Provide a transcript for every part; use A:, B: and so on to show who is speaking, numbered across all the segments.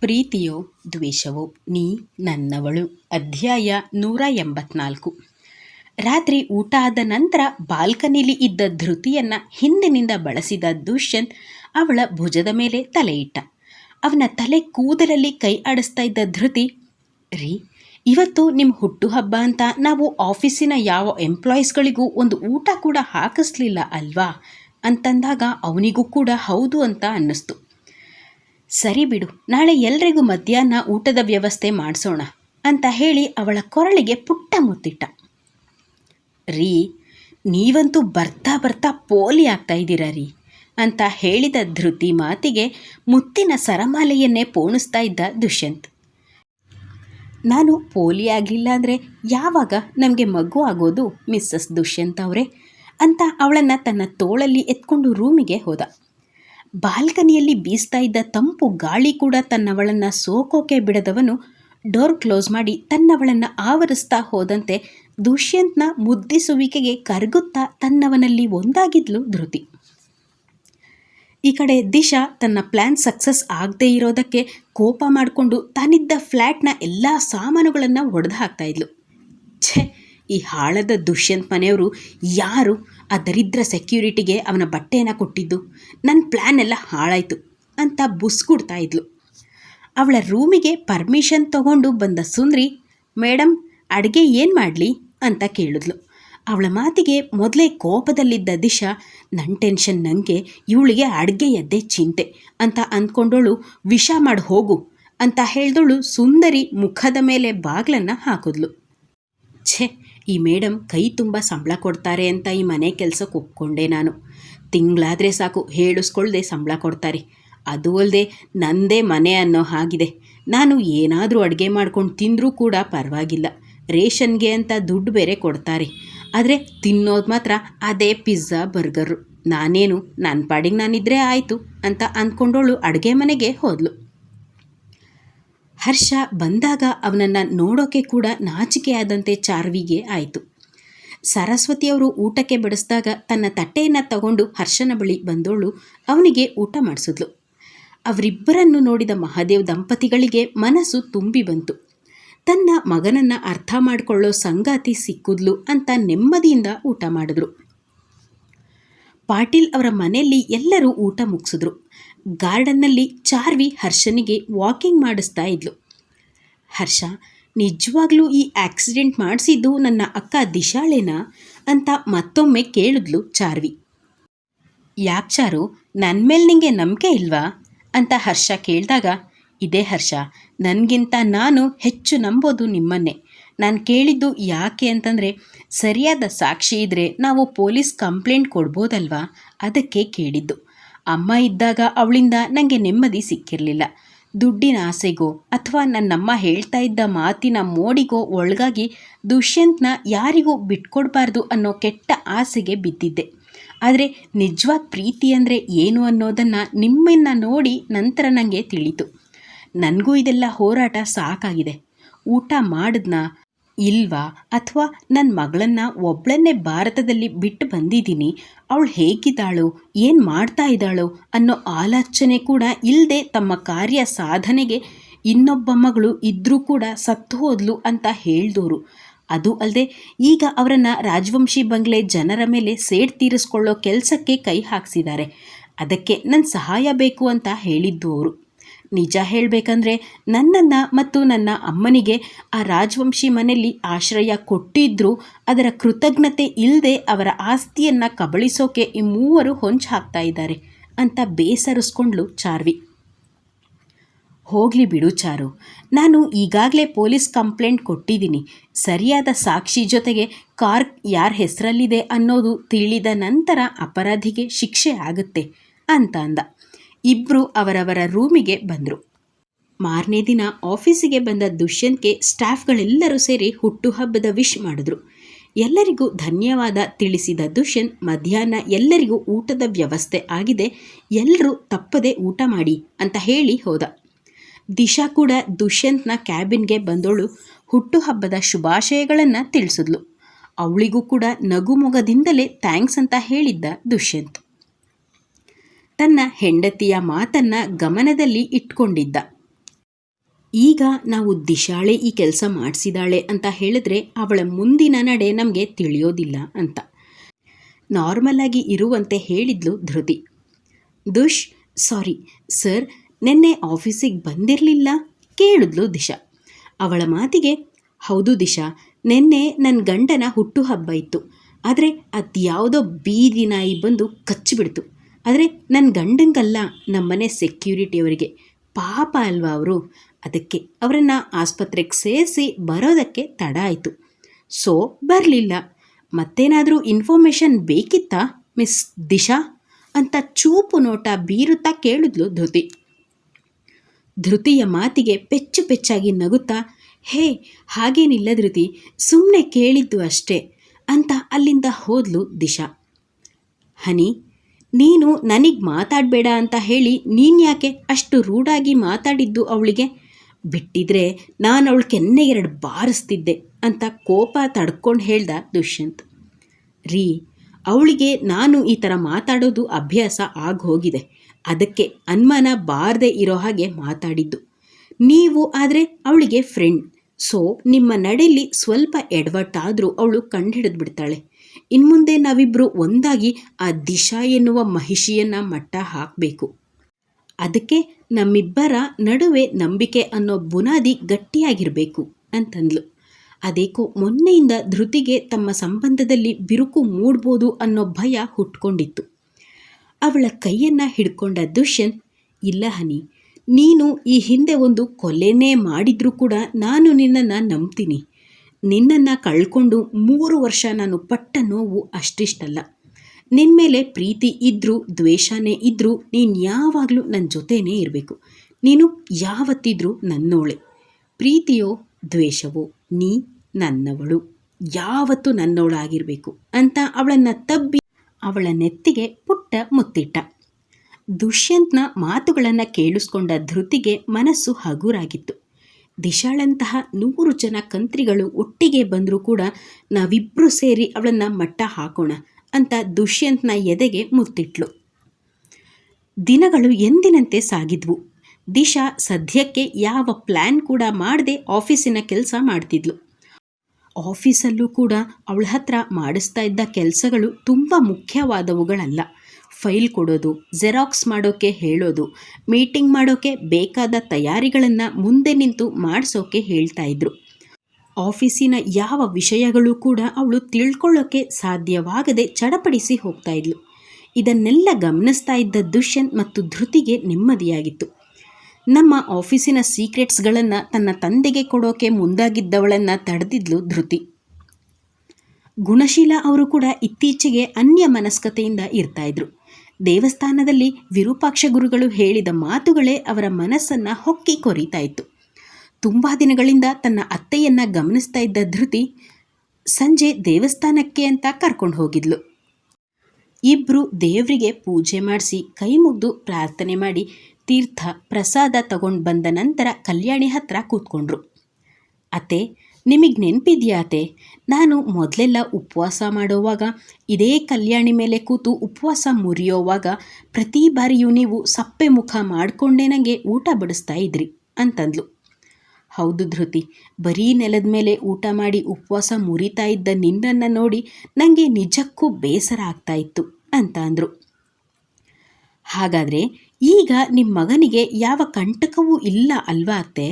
A: ಪ್ರೀತಿಯೋ ದ್ವೇಷವೋ ನೀ ನನ್ನವಳು. ಅಧ್ಯಾಯ ನೂರ ಎಂಬತ್ನಾಲ್ಕು. ರಾತ್ರಿ ಊಟ ಆದ ನಂತರ ಬಾಲ್ಕನಿಲಿ ಇದ್ದ ಧೃತಿಯನ್ನ ಹಿಂದಿನಿಂದ ಬಳಸಿದ ದುಷ್ಯಂತ್ ಅವಳ ಭುಜದ ಮೇಲೆ ತಲೆಯಿಟ್ಟ. ಅವನ ತಲೆ ಕೂದಲಲ್ಲಿ ಕೈ ಆಡಿಸ್ತಾ ಇದ್ದ ಧೃತಿ, ರೀ, ಇವತ್ತು ನಿಮ್ಮ ಹುಟ್ಟುಹಬ್ಬ ಅಂತ ನಾವು ಆಫೀಸಿನ ಯಾವ ಎಂಪ್ಲಾಯೀಸ್ಗಳಿಗೂ ಒಂದು ಊಟ ಕೂಡ ಹಾಕಿಸ್ಲಿಲ್ಲ ಅಲ್ವಾ? ಅಂತಂದಾಗ ಅವನಿಗೂ ಕೂಡ ಹೌದು ಅಂತ ಅನ್ನಿಸ್ತು. ಸರಿ ಬಿಡು, ನಾಳೆ ಎಲ್ರಿಗೂ ಮಧ್ಯಾಹ್ನ ಊಟದ ವ್ಯವಸ್ಥೆ ಮಾಡಿಸೋಣ ಅಂತ ಹೇಳಿ ಅವಳ ಕೊರಳಿಗೆ ಪುಟ್ಟ ಮುತ್ತಿಟ್ಟ. ರೀ, ನೀವಂತೂ ಬರ್ತಾ ಬರ್ತಾ ಪೋಲಿ ಆಗ್ತಾ ಇದ್ದೀರಾ ರೀ ಅಂತ ಹೇಳಿದ ಧೃತಿ ಮಾತಿಗೆ ಮುತ್ತಿನ ಸರಮಾಲೆಯನ್ನೇ ಪೋಣಿಸ್ತಾ ಇದ್ದ ದುಷ್ಯಂತ್. ನಾನು ಪೋಲಿ ಆಗಲಿಲ್ಲ ಅಂದರೆ ಯಾವಾಗ ನಮಗೆ ಮಗು ಆಗೋದು ಮಿಸ್ಸಸ್ ದುಷ್ಯಂತ್ ಅವರೇ ಅಂತ ಅವಳನ್ನು ತನ್ನ ತೋಳಲ್ಲಿ ಎತ್ಕೊಂಡು ರೂಮಿಗೆ ಹೋದ. ಬಾಲ್ಕನಿಯಲ್ಲಿ ಬೀಸ್ತಾ ಇದ್ದ ತಂಪು ಗಾಳಿ ಕೂಡ ತನ್ನವಳನ್ನು ಸೋಕೋಕೆ ಬಿಡದವನು ಡೋರ್ ಕ್ಲೋಸ್ ಮಾಡಿ ತನ್ನವಳನ್ನು ಆವರಿಸ್ತಾ ಹೋದಂತೆ ದುಷ್ಯಂತ್ನ ಮುದ್ದಿಸುವಿಕೆಗೆ ಕರಗುತ್ತಾ ತನ್ನವನಲ್ಲಿ ಒಂದಾಗಿದ್ಲು ಧೃತಿ. ಈ ಕಡೆ ದಿಶಾ ತನ್ನ ಪ್ಲ್ಯಾನ್ ಸಕ್ಸಸ್ ಆಗದೇ ಇರೋದಕ್ಕೆ ಕೋಪ ಮಾಡಿಕೊಂಡು ತಾನಿದ್ದ ಫ್ಲ್ಯಾಟ್ನ ಎಲ್ಲ ಸಾಮಾನುಗಳನ್ನು ಒಡೆದು ಹಾಕ್ತಾ ಇದ್ಲು. ಛೇ ಈ ಹಾಳದ ದುಷ್ಯಂತ್ ಮನೆಯವರು ಯಾರು? ಆ ದರಿದ್ರ ಸೆಕ್ಯೂರಿಟಿಗೆ ಅವನ ಬಟ್ಟೆಯನ್ನು ಕೊಟ್ಟಿದ್ದು. ನನ್ನ ಪ್ಲ್ಯಾನ್ ಎಲ್ಲ ಹಾಳಾಯಿತು ಅಂತ ಬುಸ್ಗುಡ್ತಾ ಇದ್ಲು. ಅವಳ ರೂಮಿಗೆ ಪರ್ಮಿಷನ್ ತಗೊಂಡು ಬಂದ ಸುಂದ್ರಿ ಮೇಡಮ್ ಅಡುಗೆ ಏನು ಮಾಡಲಿ? ಅಂತ ಕೇಳಿದ್ಲು. ಅವಳ ಮಾತಿಗೆ ಮೊದಲೇ ಕೋಪದಲ್ಲಿದ್ದ ದಿಶಾ ನನ್ನ ಟೆನ್ಷನ್ ನನಗೆ ಇವಳಿಗೆ ಅಡುಗೆಯದ್ದೇ ಚಿಂತೆ ಅಂತ ಅಂದ್ಕೊಂಡೋಳು, ವಿಷ ಮಾಡಿ ಹೋಗು ಅಂತ ಹೇಳ್ದೋಳು ಸುಂದರಿ ಮುಖದ ಮೇಲೆ ಬಾಗ್ಲನ್ನು ಹಾಕಿದ್ಲು. ಛೇ ಈ ಮೇಡಮ್ ಕೈ ತುಂಬ ಸಂಬಳ ಕೊಡ್ತಾರೆ ಅಂತ ಈ ಮನೆ ಕೆಲಸಕ್ಕೆ ಒಪ್ಕೊಂಡೆ ನಾನು. ತಿಂಗಳಾದರೆ ಸಾಕು, ಹೇಳಿಸ್ಕೊಳ್ದೆ ಸಂಬಳ ಕೊಡ್ತಾರೆ. ಅದು ಅಲ್ಲದೆ ನಂದೇ ಮನೆ ಅನ್ನೋ ಹಾಗಿದೆ. ನಾನು ಏನಾದರೂ ಅಡುಗೆ ಮಾಡ್ಕೊಂಡು ತಿಂದರೂ ಕೂಡ ಪರವಾಗಿಲ್ಲ. ರೇಷನ್ಗೆ ಅಂತ ದುಡ್ಡು ಬೇರೆ ಕೊಡ್ತಾರೆ. ಆದರೆ ತಿನ್ನೋದು ಮಾತ್ರ ಅದೇ ಪಿಜ್ಜಾ, ಬರ್ಗರು. ನಾನೇನು ನನ್ನ ಪಾಡಿಗೆ ನಾನಿದ್ರೆ ಆಯಿತು ಅಂತ ಅಂದ್ಕೊಂಡೋಳು ಅಡುಗೆ ಮನೆಗೆ ಹೋದ್ಲು. ಹರ್ಷ ಬಂದಾಗ ಅವನನ್ನು ನೋಡೋಕೆ ಕೂಡ ನಾಚಿಕೆಯಾದಂತೆ ಚಾರ್ವಿಗೆ ಆಯಿತು. ಸರಸ್ವತಿಯವರು ಊಟಕ್ಕೆ ಬಡಿಸಿದಾಗ ತನ್ನ ತಟ್ಟೆಯನ್ನು ತಗೊಂಡು ಹರ್ಷನ ಬಳಿ ಬಂದೋಳು ಅವನಿಗೆ ಊಟ ಮಾಡಿಸಿದ್ಲು. ಅವರಿಬ್ಬರನ್ನು ನೋಡಿದ ಮಹಾದೇವ್ ದಂಪತಿಗಳಿಗೆ ಮನಸ್ಸು ತುಂಬಿ ಬಂತು. ತನ್ನ ಮಗನನ್ನು ಅರ್ಥ ಮಾಡಿಕೊಳ್ಳೋ ಸಂಗಾತಿ ಸಿಕ್ಕಿದ್ಲು ಅಂತ ನೆಮ್ಮದಿಯಿಂದ ಊಟ ಮಾಡಿದ್ರು. ಪಾಟೀಲ್ ಅವರ ಮನೆಯಲ್ಲಿ ಎಲ್ಲರೂ ಊಟ ಮುಗಿಸಿದ್ರು. ಗಾರ್ಡನ್ನಲ್ಲಿ ಚಾರ್ವಿ ಹರ್ಷನಿಗೆ ವಾಕಿಂಗ್ ಮಾಡಿಸ್ತಾ ಇದ್ಲು. ಹರ್ಷ, ನಿಜವಾಗ್ಲೂ ಈ ಆಕ್ಸಿಡೆಂಟ್ ಮಾಡಿಸಿದ್ದು ನನ್ನ ಅಕ್ಕ ದಿಶಾಳೇನಾ ಅಂತ ಮತ್ತೊಮ್ಮೆ ಕೇಳಿದ್ಲು ಚಾರ್ವಿ. ಯಾಕೆ ಚಾರು ನನ್ನ ಮೇಲೆ ನಿಂಗೆ ನಂಬಿಕೆ ಇಲ್ವಾ? ಅಂತ ಹರ್ಷ ಕೇಳಿದಾಗ, ಇದೇ ಹರ್ಷ, ನನಗಿಂತ ನಾನು ಹೆಚ್ಚು ನಂಬೋದು ನಿಮ್ಮನ್ನೇ. ನಾನು ಕೇಳಿದ್ದು ಯಾಕೆ ಅಂತಂದರೆ, ಸರಿಯಾದ ಸಾಕ್ಷಿ ಇದ್ದರೆ ನಾವು ಪೊಲೀಸ್ ಕಂಪ್ಲೇಂಟ್ ಕೊಡ್ಬೋದಲ್ವಾ? ಅದಕ್ಕೆ ಕೇಳಿದ್ದು. ಅಮ್ಮ ಇದ್ದಾಗ ಅವಳಿಂದ ನನಗೆ ನೆಮ್ಮದಿ ಸಿಕ್ಕಿರಲಿಲ್ಲ. ದುಡ್ಡಿನ ಆಸೆಗೋ ಅಥವಾ ನನ್ನಮ್ಮ ಹೇಳ್ತಾ ಇದ್ದ ಮಾತಿನ ಮೋಡಿಗೋ ಒಳಗಾಗಿ ದುಷ್ಯಂತ್ನ ಯಾರಿಗೂ ಬಿಟ್ಕೊಡ್ಬಾರ್ದು ಅನ್ನೋ ಕೆಟ್ಟ ಆಸೆಗೆ ಬಿದ್ದಿದ್ದೆ. ಆದರೆ ನಿಜವಾದ ಪ್ರೀತಿ ಅಂದರೆ ಏನು ಅನ್ನೋದನ್ನು ನಿಮ್ಮನ್ನು ನೋಡಿ ನಂತರ ನನಗೆ ತಿಳಿತು. ನನಗೂ ಇದೆಲ್ಲ ಹೋರಾಟ ಸಾಕಾಗಿದೆ. ಊಟ ಮಾಡಿದ್ನಾ, ಇಲ್ವಾ ಅಥವಾ ನನ್ನ ಮಗಳನ್ನು ಒಬ್ಬಳನ್ನೇ ಭಾರತದಲ್ಲಿ ಬಿಟ್ಟು ಬಂದಿದ್ದೀನಿ ಅವಳು ಹೇಗಿದ್ದಾಳು, ಏನು ಮಾಡ್ತಾ ಇದ್ದಾಳು ಅನ್ನೋ ಆಲೋಚನೆ ಕೂಡ ಇಲ್ಲದೆ ತಮ್ಮ ಕಾರ್ಯ ಸಾಧನೆಗೆ ಇನ್ನೊಬ್ಬ ಮಗಳು ಇದ್ದರೂ ಕೂಡ ಸತ್ತು ಹೋದ್ಲು ಅಂತ ಹೇಳ್ದೋರು. ಅದು ಅಲ್ಲದೆ ಈಗ ಅವರನ್ನು ರಾಜವಂಶಿ ಬಂಗ್ಲೆ ಜನರ ಮೇಲೆ ಸೇಡ್ ತೀರಿಸ್ಕೊಳ್ಳೋ ಕೆಲಸಕ್ಕೆ ಕೈ ಹಾಕ್ಸಿದ್ದಾರೆ. ಅದಕ್ಕೆ ನನ್ನ ಸಹಾಯ ಬೇಕು ಅಂತ ಹೇಳಿದ್ದು ಅವರು ನಿಜ ಹೇಳಬೇಕಂದ್ರೆ ನನ್ನನ್ನು ಮತ್ತು ನನ್ನ ಅಮ್ಮನಿಗೆ ಆ ರಾಜವಂಶಿ ಮನೆಯಲ್ಲಿ ಆಶ್ರಯ ಕೊಟ್ಟಿದ್ದರೂ ಅದರ ಕೃತಜ್ಞತೆ ಇಲ್ಲದೆ ಅವರ ಆಸ್ತಿಯನ್ನು ಕಬಳಿಸೋಕೆ ಈ ಮೂವರು ಹೊಂಚು ಹಾಕ್ತಾ ಇದ್ದಾರೆ ಅಂತ ಬೇಸರಿಸ್ಕೊಂಡ್ಲು ಚಾರ್ವಿ. ಹೋಗಲಿ ಬಿಡು ಚಾರು, ನಾನು ಈಗಾಗಲೇ ಪೊಲೀಸ್ ಕಂಪ್ಲೇಂಟ್ ಕೊಟ್ಟಿದ್ದೀನಿ. ಸರಿಯಾದ ಸಾಕ್ಷಿ ಜೊತೆಗೆ ಕಾರ್ ಯಾರ ಹೆಸರಲ್ಲಿದೆ ಅನ್ನೋದು ತಿಳಿದ ನಂತರ ಅಪರಾಧಿಗೆ ಶಿಕ್ಷೆ ಆಗುತ್ತೆ ಅಂತ ಅಂದ. ಇಬ್ಬರು ಅವರವರ ರೂಮಿಗೆ ಬಂದರು. ಮಾರನೇ ದಿನ ಆಫೀಸಿಗೆ ಬಂದ ದುಷ್ಯಂತ್ಗೆ ಸ್ಟಾಫ್ಗಳೆಲ್ಲರೂ ಸೇರಿ ಹುಟ್ಟುಹಬ್ಬದ ವಿಶ್ ಮಾಡಿದ್ರು. ಎಲ್ಲರಿಗೂ ಧನ್ಯವಾದ ತಿಳಿಸಿದ ದುಷ್ಯಂತ್, ಮಧ್ಯಾಹ್ನ ಎಲ್ಲರಿಗೂ ಊಟದ ವ್ಯವಸ್ಥೆ ಆಗಿದೆ ಎಲ್ಲರೂ ತಪ್ಪದೆ ಊಟ ಮಾಡಿ ಅಂತ ಹೇಳಿ ಹೋದ. ದಿಶಾ ಕೂಡ ದುಷ್ಯಂತ್ನ ಕ್ಯಾಬಿನ್ಗೆ ಬಂದೋಳು ಹುಟ್ಟುಹಬ್ಬದ ಶುಭಾಶಯಗಳನ್ನು ತಿಳಿಸಿದ್ಲು. ಅವಳಿಗೂ ಕೂಡ ನಗುಮೊಗದಿಂದಲೇ ಥ್ಯಾಂಕ್ಸ್ ಅಂತ ಹೇಳಿದ್ದ ದುಷ್ಯಂತ್. ತನ್ನ ಹೆಂಡತಿಯ ಮಾತನ್ನ ಗಮನದಲ್ಲಿ ಇಟ್ಕೊಂಡಿದ್ದ. ಈಗ ನಾವು ದಿಶಾಳೆ ಈ ಕೆಲಸ ಮಾಡಿಸಿದಾಳೆ ಅಂತ ಹೇಳಿದ್ರೆ ಅವಳ ಮುಂದಿನ ನಡೆ ನಮಗೆ ತಿಳಿಯೋದಿಲ್ಲ ಅಂತ. ನಾರ್ಮಲ್ ಆಗಿ ಇರುವಂತೆ ಹೇಳಿದ್ಲು ಧೃತಿ. ದುಷ್, ಸಾರಿ, ಸರ್, ನಿನ್ನೆ ಆಫೀಸಿಗೆ ಬಂದಿರಲಿಲ್ಲ? ಕೇಳಿದ್ಲು ದಿಶಾ. ಅವಳ ಮಾತಿಗೆ, ಹೌದು ದಿಶಾ, ನಿನ್ನೆ ನನ್ನ ಗಂಡನ ಹುಟ್ಟುಹಬ್ಬ ಇತ್ತು. ಆದರೆ ಅದ್ಯಾವುದೋ ಬೀದಿ ನಾಯಿ ಬಂದು ಕಚ್ಚಿಬಿಡ್ತು. ಆದರೆ ನನ್ನ ಗಂಡಂಗಲ್ಲ ನಮ್ಮನೆ ಸೆಕ್ಯೂರಿಟಿಯವರಿಗೆ. ಪಾಪ ಅಲ್ವಾ ಅವರು? ಅದಕ್ಕೆ ಅವರನ್ನು ಆಸ್ಪತ್ರೆಗೆ ಸೇರಿಸಿ ಬರೋದಕ್ಕೆ ತಡ ಆಯಿತು. ಸೊ, ಬರಲಿಲ್ಲ. ಮತ್ತೇನಾದರೂ ಇನ್ಫಾರ್ಮೇಷನ್ ಬೇಕಿತ್ತಾ, ಮಿಸ್ ದಿಶಾ? ಅಂತ ಚೂಪು ನೋಟ ಬೀರುತ್ತಾ ಕೇಳಿದ್ಲು ಧೃತಿ. ಧೃತಿಯ ಮಾತಿಗೆ ಪೆಚ್ಚು ಪೆಚ್ಚಾಗಿ ನಗುತ್ತಾ, ಹೇ, ಹಾಗೇನಿಲ್ಲ ಧೃತಿ ಸುಮ್ಮನೆ ಕೇಳಿದ್ದು ಅಷ್ಟೇ ಅಂತ ಅಲ್ಲಿಂದ ಹೋದ್ಲು ದಿಶಾ. ಹನಿ ನೀನು ನನಗೆ ಮಾತಾಡಬೇಡ ಅಂತ ಹೇಳಿ ನೀನು ಯಾಕೆ ಅಷ್ಟು ರೂಢಾಗಿ ಮಾತಾಡಿದ್ದು ಅವಳಿಗೆ? ಬಿಟ್ಟಿದ್ರೆ ನಾನು ಅವಳ ಕೆನ್ನೆ ಎರಡು ಬಾರಿಸ್ತಿದ್ದೆ ಅಂತ ಕೋಪ ತಡ್ಕೊಂಡು ಹೇಳ್ದ ದುಷ್ಯಂತ್. ರೀ, ಅವಳಿಗೆ ನಾನು ಈ ಥರ ಮಾತಾಡೋದು ಅಭ್ಯಾಸ ಆಗೋಗಿದೆ ಅದಕ್ಕೆ ಅನುಮಾನ ಬಾರದೆ ಇರೋ ಹಾಗೆ ಮಾತಾಡಿದ್ದು. ನೀವು ಆದರೆ ಅವಳಿಗೆ ಫ್ರೆಂಡ್ ಸೊ ನಿಮ್ಮ ನಡೆಯಲ್ಲಿ ಸ್ವಲ್ಪ ಎಡವಟ್ಟಾದರೂ ಅವಳು ಕಂಡು ಬಿಡ್ತಾಳೆ. ಇನ್ಮುಂದೆ ನಾವಿಬ್ಬರು ಒಂದಾಗಿ ಆ ದಿಶಾ ಎನ್ನುವ ಮಹಿಷಿಯನ್ನು ಮಟ್ಟ ಹಾಕಬೇಕು. ಅದಕ್ಕೆ ನಮ್ಮಿಬ್ಬರ ನಡುವೆ ನಂಬಿಕೆ ಅನ್ನೋ ಬುನಾದಿ ಗಟ್ಟಿಯಾಗಿರಬೇಕು ಅಂತಂದ್ಲು. ಅದೇಕೋ ಮೊನ್ನೆಯಿಂದ ಧೃತಿಗೆ ತಮ್ಮ ಸಂಬಂಧದಲ್ಲಿ ಬಿರುಕು ಮೂಡ್ಬೋದು ಅನ್ನೋ ಭಯ ಹುಟ್ಕೊಂಡಿತ್ತು. ಅವಳ ಕೈಯನ್ನು ಹಿಡ್ಕೊಂಡ ದುಷ್ಯನ್, ಇಲ್ಲ ಹನಿ, ನೀನು ಈ ಹಿಂದೆ ಒಂದು ಕೊಲೆನೇ ಮಾಡಿದ್ರೂ ಕೂಡ ನಾನು ನಿನ್ನನ್ನು ನಂಬ್ತೀನಿ. ನಿನ್ನನ್ನು ಕಳ್ಕೊಂಡು ಮೂರು ವರ್ಷ ನಾನು ಪಟ್ಟ ನೋವು ಅಷ್ಟಿಷ್ಟಲ್ಲ. ನಿನ್ನ ಮೇಲೆ ಪ್ರೀತಿ ಇದ್ದರೂ ದ್ವೇಷನೇ ಇದ್ದರೂ ನೀನು ಯಾವಾಗಲೂ ನನ್ನ ಜೊತೆನೇ ಇರಬೇಕು. ನೀನು ಯಾವತ್ತಿದ್ರೂ ನನ್ನೋಳೆ. ಪ್ರೀತಿಯೋ ದ್ವೇಷವೋ ನೀ ನನ್ನವಳು. ಯಾವತ್ತು ನನ್ನವಳಾಗಿರಬೇಕು ಅಂತ ಅವಳನ್ನು ತಬ್ಬಿ ಅವಳ ನೆತ್ತಿಗೆ ಪುಟ್ಟ ಮುತ್ತಿಟ್ಟ. ದುಷ್ಯಂತ್ನ ಮಾತುಗಳನ್ನು ಕೇಳಿಸ್ಕೊಂಡ ಧೃತಿಗೆ ಮನಸ್ಸು ಹಗುರಾಗಿತ್ತು. ದಿಶಾಳಂತಹ ನೂರು ಜನ ಕಂತ್ರಿಗಳು ಒಟ್ಟಿಗೆ ಬಂದರೂ ಕೂಡ ನಾವಿಬ್ಬರು ಸೇರಿ ಅವಳನ್ನು ಮಟ್ಟ ಹಾಕೋಣ ಅಂತ ದುಷ್ಯಂತ್ನ ಎದೆಗೆ ಮುತ್ತಿಟ್ಲು. ದಿನಗಳು ಎಂದಿನಂತೆ ಸಾಗಿದ್ವು. ದಿಶಾ ಸದ್ಯಕ್ಕೆ ಯಾವ ಪ್ಲ್ಯಾನ್ ಕೂಡ ಮಾಡದೆ ಆಫೀಸಿನ ಕೆಲಸ ಮಾಡ್ತಿದ್ಲು. ಆಫೀಸಲ್ಲೂ ಕೂಡ ಅವಳ ಹತ್ರ ಮಾಡಿಸ್ತಾ ಇದ್ದ ಕೆಲಸಗಳು ತುಂಬ ಮುಖ್ಯವಾದವುಗಳಲ್ಲ. ಫೈಲ್ ಕೊಡೋದು ಜೆರಾಕ್ಸ್ ಮಾಡೋಕ್ಕೆ ಹೇಳೋದು, ಮೀಟಿಂಗ್ ಮಾಡೋಕ್ಕೆ ಬೇಕಾದ ತಯಾರಿಗಳನ್ನು ಮುಂದೆ ನಿಂತು ಮಾಡಿಸೋಕೆ ಹೇಳ್ತಾ ಇದ್ರು. ಆಫೀಸಿನ ಯಾವ ವಿಷಯಗಳು ಕೂಡ ಅವಳು ತಿಳ್ಕೊಳ್ಳೋಕ್ಕೆ ಸಾಧ್ಯವಾಗದೆ ಚಡಪಡಿಸಿ ಹೋಗ್ತಾ ಇದ್ಲು. ಇದನ್ನೆಲ್ಲ ಗಮನಿಸ್ತಾ ಇದ್ದ ದುಷ್ಯಂತ್ ಮತ್ತು ಧೃತಿಗೆ ನೆಮ್ಮದಿಯಾಗಿತ್ತು. ನಮ್ಮ ಆಫೀಸಿನ ಸೀಕ್ರೆಟ್ಸ್ಗಳನ್ನು ತನ್ನ ತಂದೆಗೆ ಕೊಡೋಕೆ ಮುಂದಾಗಿದ್ದವಳನ್ನು ತಡೆದಿದ್ಲು ಧೃತಿ. ಗುಣಶೀಲ ಅವರು ಕೂಡ ಇತ್ತೀಚೆಗೆ ಅನ್ಯ ಮನಸ್ಕತೆಯಿಂದ ಇರ್ತಾಯಿದ್ರು ದೇವಸ್ಥಾನದಲ್ಲಿ ವಿರೂಪಾಕ್ಷ ಗುರುಗಳು ಹೇಳಿದ ಮಾತುಗಳೇ ಅವರ ಮನಸ್ಸನ್ನು ಹೊಕ್ಕಿ ಕೊರಿತಾ ಇತ್ತು. ತುಂಬ ದಿನಗಳಿಂದ ತನ್ನ ಅತ್ತೆಯನ್ನು ಗಮನಿಸ್ತಾ ಇದ್ದ ಧೃತಿ ಸಂಜೆ ದೇವಸ್ಥಾನಕ್ಕೆ ಅಂತ ಕರ್ಕೊಂಡು ಹೋಗಿದ್ಲು. ಇಬ್ಬರು ದೇವರಿಗೆ ಪೂಜೆ ಮಾಡಿಸಿ ಕೈ ಮುಗಿದು ಪ್ರಾರ್ಥನೆ ಮಾಡಿ ತೀರ್ಥ ಪ್ರಸಾದ ತಗೊಂಡು ಬಂದ ನಂತರ ಕಲ್ಯಾಣಿ ಹತ್ರ ಕೂತ್ಕೊಂಡ್ರು. ಅತ್ತೆ ನಿಮಗೆ ನೆನಪಿದೆಯಾತೆ? ನಾನು ಮೊದಲೆಲ್ಲ ಉಪವಾಸ ಮಾಡೋವಾಗ, ಇದೇ ಕಲ್ಯಾಣಿ ಮೇಲೆ ಕೂತು ಉಪವಾಸ ಮುರಿಯೋವಾಗ ಪ್ರತಿ ಬಾರಿಯೂ ನೀವು ಸಪ್ಪೆ ಮುಖ ಮಾಡಿಕೊಂಡೇ ನನಗೆ ಊಟ ಬಡಿಸ್ತಾ ಇದ್ರಿ ಅಂತಂದ್ಲು. ಹೌದು ಧೃತಿ, ಬರೀ ನೆಲದ ಮೇಲೆ ಊಟ ಮಾಡಿ ಉಪವಾಸ ಮುರಿತಾ ಇದ್ದ ನಿನ್ನನ್ನು ನೋಡಿ ನನಗೆ ನಿಜಕ್ಕೂ ಬೇಸರ ಆಗ್ತಾ ಇತ್ತು ಅಂತ ಅಂದರು ಹಾಗಾದರೆ ಈಗ ನಿಮ್ಮ ಮಗನಿಗೆ ಯಾವ ಕಂಟಕವೂ ಇಲ್ಲ ಅಲ್ವಾ ಅತ್ತೆ?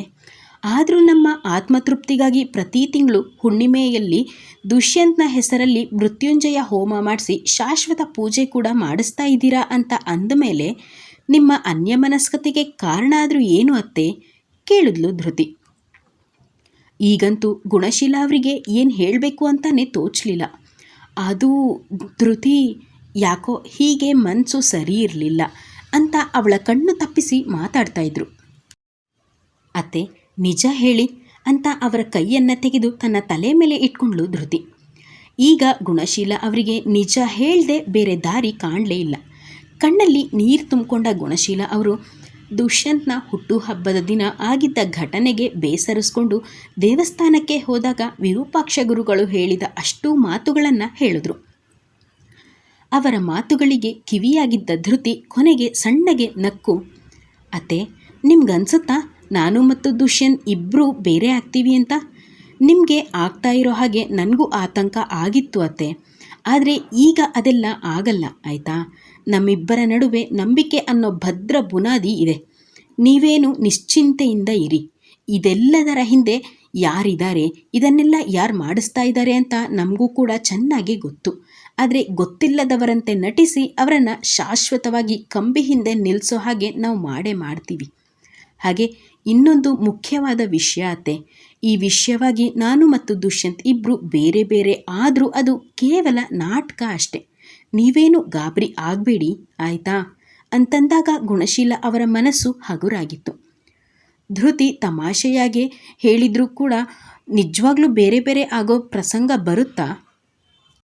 A: ಆದರೂ ನಮ್ಮ ಆತ್ಮತೃಪ್ತಿಗಾಗಿ ಪ್ರತಿ ತಿಂಗಳು ಹುಣ್ಣಿಮೆಯಲ್ಲಿ ದುಷ್ಯಂತ್ನ ಹೆಸರಲ್ಲಿ ಮೃತ್ಯುಂಜಯ ಹೋಮ ಮಾಡಿಸಿ ಶಾಶ್ವತ ಪೂಜೆ ಕೂಡ ಮಾಡಿಸ್ತಾ ಇದ್ದೀರಾ ಅಂತ ಅಂದಮೇಲೆ ನಿಮ್ಮ ಅನ್ಯಮನಸ್ಕತೆಗೆ ಕಾರಣ ಆದರೂ ಏನು ಅತ್ತೆ? ಕೇಳಿದ್ಲು ಧೃತಿ. ಈಗಂತೂ ಗುಣಶೀಲ ಅವರಿಗೆ ಏನು ಹೇಳಬೇಕು ಅಂತಾನೆ ತೋಚಲಿಲ್ಲ. ಅದು ಧೃತಿ ಯಾಕೋ ಹೀಗೆ ಮನಸ್ಸು ಸರಿ ಇರಲಿಲ್ಲ ಅಂತ ಅವಳ ಕಣ್ಣು ತಪ್ಪಿಸಿ ಮಾತಾಡ್ತಾ ಇದ್ರು. ಅತ್ತೆ ನಿಜ ಹೇಳಿ ಅಂತ ಅವರ ಕೈಯನ್ನು ತೆಗೆದು ತನ್ನ ತಲೆ ಮೇಲೆ ಇಟ್ಕೊಂಡ್ಳು ಧೃತಿ. ಈಗ ಗುಣಶೀಲ ಅವರಿಗೆ ನಿಜ ಹೇಳದೆ ಬೇರೆ ದಾರಿ ಕಾಣಲೇ ಇಲ್ಲ. ಕಣ್ಣಲ್ಲಿ ನೀರು ತುಂಬಿಕೊಂಡ ಗುಣಶೀಲ ಅವರು ದುಷ್ಯಂತ್ನ ಹುಟ್ಟುಹಬ್ಬದ ದಿನ ಆಗಿದ್ದ ಘಟನೆಗೆ ಬೇಸರಿಸ್ಕೊಂಡು ದೇವಸ್ಥಾನಕ್ಕೆ ಹೋದಾಗ ವಿರೂಪಾಕ್ಷ ಗುರುಗಳು ಹೇಳಿದ ಅಷ್ಟೂ ಮಾತುಗಳನ್ನು ಹೇಳಿದ್ರು. ಅವರ ಮಾತುಗಳಿಗೆ ಕಿವಿಯಾಗಿದ್ದ ಧೃತಿ ಕೊನೆಗೆ ಸಣ್ಣಗೆ ನಕ್ಕು, ಅತ್ತೆ, ನಿಮ್ಗನ್ಸುತ್ತಾ? ನಾನು ಮತ್ತು ದುಷ್ಯಂತ್ ಇಬ್ಬರೂ ಬೇರೆ ಆಗ್ತೀವಿ ಅಂತ? ನಿಮಗೆ ಆಗ್ತಾ ಇರೋ ಹಾಗೆ ನನಗೂ ಆತಂಕ ಆಗಿತ್ತು ಅತ್ತೆ. ಆದರೆ ಈಗ ಅದೆಲ್ಲ ಆಗಲ್ಲ, ಆಯಿತಾ? ನಮ್ಮಿಬ್ಬರ ನಡುವೆ ನಂಬಿಕೆ ಅನ್ನೋ ಭದ್ರ ಬುನಾದಿ ಇದೆ. ನೀವೇನು ನಿಶ್ಚಿಂತೆಯಿಂದ ಇರಿ. ಇದೆಲ್ಲದರ ಹಿಂದೆ ಯಾರಿದ್ದಾರೆ, ಇದನ್ನೆಲ್ಲ ಯಾರು ಮಾಡಿಸ್ತಾ ಇದ್ದಾರೆ ಅಂತ ನಮಗೂ ಕೂಡ ಚೆನ್ನಾಗಿ ಗೊತ್ತು. ಆದರೆ ಗೊತ್ತಿಲ್ಲದವರಂತೆ ನಟಿಸಿ ಅವರನ್ನು ಶಾಶ್ವತವಾಗಿ ಕಂಬಿ ಹಿಂದೆ ನಿಲ್ಲಿಸೋ ಹಾಗೆ ನಾವು ಮಾಡೇ ಮಾಡ್ತೀವಿ. ಹಾಗೆ ಇನ್ನೊಂದು ಮುಖ್ಯವಾದ ವಿಷಯ ಅತ್ತೆ. ಈ ವಿಷಯವಾಗಿ ನಾನು ಮತ್ತು ದುಷ್ಯಂತ್ ಇಬ್ಬರು ಬೇರೆ ಬೇರೆ, ಆದರೂ ಅದು ಕೇವಲ ನಾಟಕ ಅಷ್ಟೆ. ನೀವೇನು ಗಾಬರಿ ಆಗಬೇಡಿ, ಆಯಿತಾ? ಅಂತಂದಾಗ ಗುಣಶೀಲ ಅವರ ಮನಸ್ಸು ಹಗುರಾಗಿತ್ತು. ಧೃತಿ ತಮಾಷೆಯಾಗೆ ಹೇಳಿದರೂ ಕೂಡ ನಿಜವಾಗ್ಲೂ ಬೇರೆ ಬೇರೆ ಆಗೋ ಪ್ರಸಂಗ ಬರುತ್ತಾ?